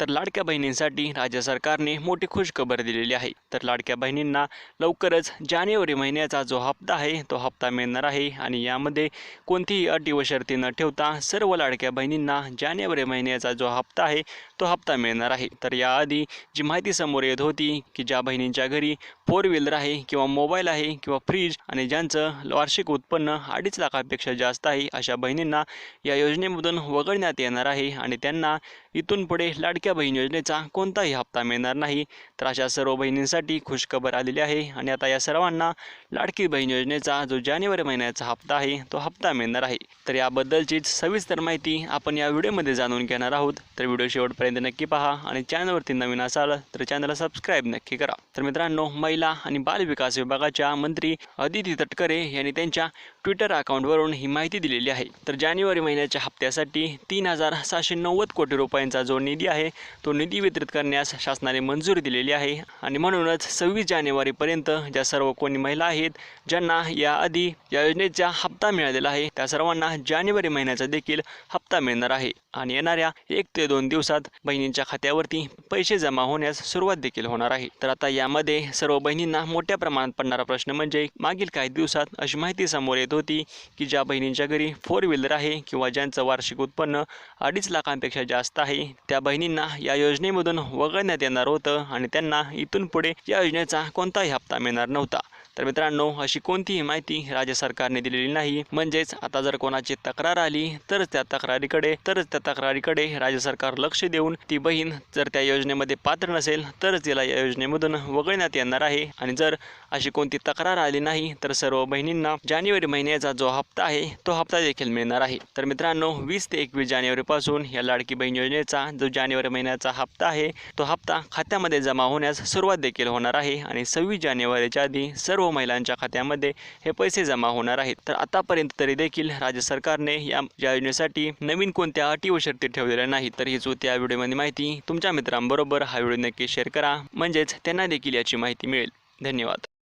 तर लाडक्या बहिणींसाठी राज्य सरकारने मोठी खुशखबर दिलेली आहे. तर लाडक्या बहिणींना लवकरच जानेवारी महिन्याचा जो हप्ता आहे तो हप्ता मिळणार आहे. आणि यामध्ये कोणतीही अटी व शर्ती न ठेवता सर्व लाडक्या बहिणींना जानेवारी महिन्याचा जो हप्ता आहे तो हप्ता मिळणार आहे. तर याआधी जी माहिती समोर येत होती की ज्या बहिणींच्या घरी फोर व्हीलर आहे किंवा मोबाईल आहे किंवा फ्रीज आणि ज्यांचं वार्षिक उत्पन्न अडीच लाखापेक्षा जास्त आहे अशा बहिणींना या योजनेमधून वगळण्यात येणार आहे. आणि त्यांना इथून पुढे लाडक्या बहीण योजनेचा कोणताही हप्ता मिळणार नाही. तर अशा सर्व बहिणींसाठी खुशखबर आलेली आहे आणि आता या सर्वांना लाडकी बहीण योजनेचा जो जानेवारी महिन्याचा हप्ता आहे तो हप्ता मिळणार आहे. तर याबद्दलचीच सविस्तर माहिती आपण या व्हिडिओमध्ये जाणून घेणार आहोत. तर व्हिडिओ शेवटपर्यंत नक्की पहा आणि चॅनलवरती नवीन असाल तर चॅनलला सबस्क्राईब नक्की करा. तर मित्रांनो महिला आणि बालविकास विभागाच्या मंत्री अदिती तटकरे यांनी त्यांच्या ट्विटर अकाउंटवरून ही माहिती दिलेली आहे. तर जानेवारी महिन्याच्या हप्त्यासाठी तीन हजार सहाशे नव्वद कोटी रुपयांचा जो निधी आहे तो निधी वितरित करण्यास शासनाने मंजुरी दिलेली आहे. आणि म्हणूनच सव्वीस जानेवारीपर्यंत ज्या सर्व कोणी महिला आहेत ज्यांना याआधी या योजनेचा हप्ता मिळालेला आहे त्या सर्वांना जानेवारी महिन्याचा देखील हप्ता मिळणार आहे. आणि येणाऱ्या एक ते दोन दिवसात बहिणींच्या खात्यावरती पैसे जमा होण्यास सुरुवात देखील होणार आहे. तर आता यामध्ये सर्व बहिणींना मोठ्या प्रमाणात पडणारा प्रश्न म्हणजे मागील काही दिवसात अशी माहिती समोर येत होती की ज्या बहिणींच्या घरी फोर व्हीलर आहे किंवा ज्यांचं वार्षिक उत्पन्न अडीच लाखांपेक्षा जास्त आहे त्या बहिणींना या योजनेमधून वगळण्यात येणार होतं आणि त्यांना इथून पुढे या योजनेचा कोणताही हप्ता मिळणार नव्हता. तर मित्रांनो अशी कोणतीही माहिती राज्य सरकारने दिलेली नाही. म्हणजेच आता जर कोणाची तक्रार आली तरच त्या तक्रारीकडे तरच त्या तक्रारीकडे राज्य सरकार लक्ष देऊन ती बहीण जर त्या योजनेमध्ये पात्र नसेल तरच तिला या योजनेमधून वगळण्यात येणार आहे. आणि जर अशी कोणती तक्रार आली नाही तर सर्व बहिणींना जानेवारी महिन्याचा जो हप्ता आहे तो हप्ता देखील मिळणार आहे. तर मित्रांनो वीस ते एकवीस जानेवारीपासून या लाडकी बहीण योजनेचा जो जानेवारी महिन्याचा हप्ता आहे तो हप्ता खात्यामध्ये जमा होण्यास सुरुवात देखील होणार आहे. आणि सव्वीस जानेवारीच्या आधी सर्व महिलांच्या खात्यामध्ये हे पैसे जमा होणार आहेत. तर आतापर्यंत तरी देखील राज्य सरकारने या या योजनेसाठी नवीन कोणत्या अटी व शर्ती ठेवलेल्या नाही तर हीच होती या व्हिडिओमध्ये माहिती. तुमच्या मित्रांबरोबर हा व्हिडिओ नक्की शेअर करा. म्हणजेच त्यांना देखील याची माहिती मिळेल. धन्यवाद.